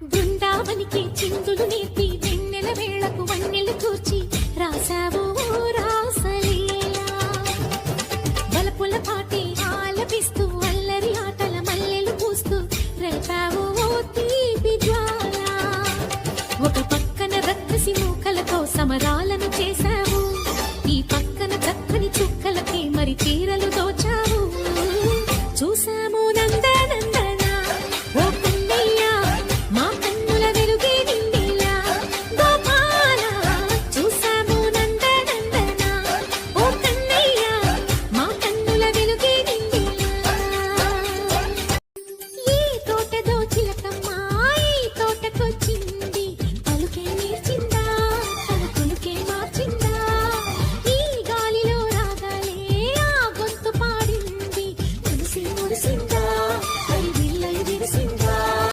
బృందావనికి చిందులు నేర్పి వెన్నెల వేళకు వన్నెలు కూర్చి రాసావు ఆలపిస్తూ ఆటల మల్లెలు పూస్తూ ఒక పక్కన రక్తసి సమరాలను చేశారు sin